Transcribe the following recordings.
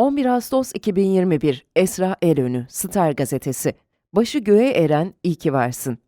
11 Ağustos 2021 Esra Erönü Star Gazetesi Başı göğe eren iyi ki varsın.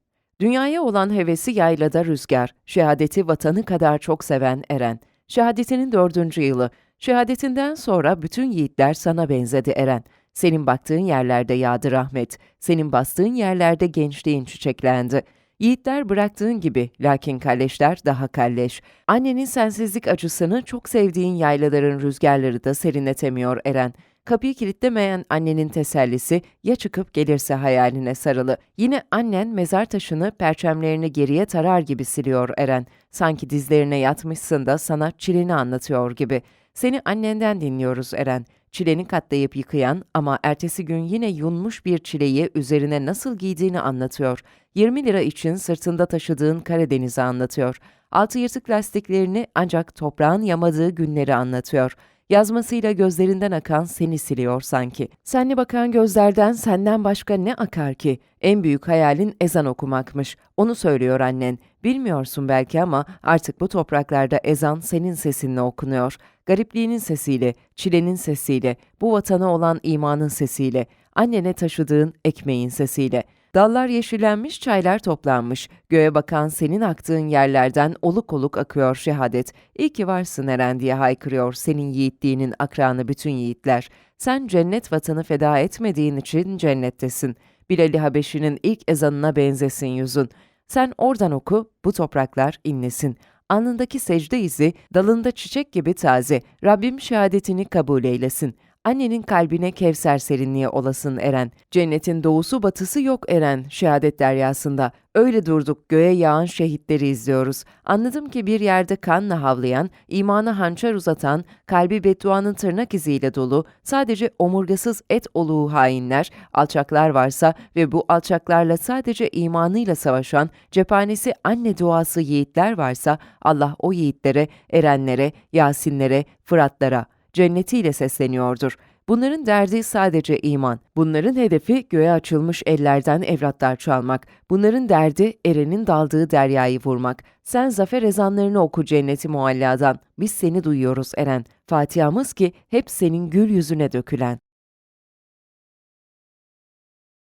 Dünyaya olan hevesi yaylada rüzgar, şehadeti vatanı kadar çok seven Eren. Şehadetinin dördüncü yılı. Şehadetinden sonra bütün yiğitler sana benzedi Eren. Senin baktığın yerlerde yağdı rahmet. Senin bastığın yerlerde gençliğin çiçeklendi. Yiğitler bıraktığın gibi lakin kalleşler daha kalleş. Annenin sensizlik acısını çok sevdiğin yaylaların rüzgarları da serinletemiyor Eren. Kapıyı kilitlemeyen annenin tesellisi ya çıkıp gelirse hayaline sarılı. Yine annen mezar taşını perçemlerini geriye tarar gibi siliyor Eren. Sanki dizlerine yatmışsın da sana çileni anlatıyor gibi. Seni annenden dinliyoruz Eren. Çileni katlayıp yıkayan ama ertesi gün yine yunmuş bir çileyi üzerine nasıl giydiğini anlatıyor. 20 lira için sırtında taşıdığın Karadeniz'i anlatıyor. Altı yırtık lastiklerini ancak toprağın yamadığı günleri anlatıyor. Yazmasıyla gözlerinden akan seni siliyor sanki. Senli bakan gözlerden senden başka ne akar ki? En büyük hayalin ezan okumakmış. Onu söylüyor annen. Bilmiyorsun belki ama artık bu topraklarda ezan senin sesinle okunuyor. Garipliğinin sesiyle, çilenin sesiyle, bu vatana olan imanın sesiyle, annene taşıdığın ekmeğin sesiyle. Dallar yeşillenmiş, çaylar toplanmış. Göğe bakan senin aktığın yerlerden oluk oluk akıyor şehadet. İyi ki varsın Eren diye haykırıyor senin yiğitliğinin akranı bütün yiğitler. Sen cennet vatanı feda etmediğin için cennettesin. Bilal-i Habeşi'nin ilk ezanına benzesin yüzün. Sen oradan oku, bu topraklar inlesin. Alnındaki secde izi, dalında çiçek gibi taze. Rabbim şehadetini kabul eylesin. Annenin kalbine kevser serinliği olasın Eren. Cennetin doğusu batısı yok Eren, şehadet deryasında. Öyle durduk göğe yağan şehitleri izliyoruz. Anladım ki bir yerde kanla havlayan, imana hançer uzatan, kalbi bedduanın tırnak iziyle dolu, sadece omurgasız et oluğu hainler, alçaklar varsa ve bu alçaklarla sadece imanıyla savaşan, cephanesi anne duası yiğitler varsa, Allah o yiğitlere, erenlere, yasinlere, fıratlara, cennetiyle sesleniyordur. Bunların derdi sadece iman. Bunların hedefi göğe açılmış ellerden evlatlar çalmak. Bunların derdi erenin daldığı deryayı vurmak. Sen zafer ezanlarını oku cenneti mualladan. Biz seni duyuyoruz Eren. Fatiha'mız ki hep senin gül yüzüne dökülen.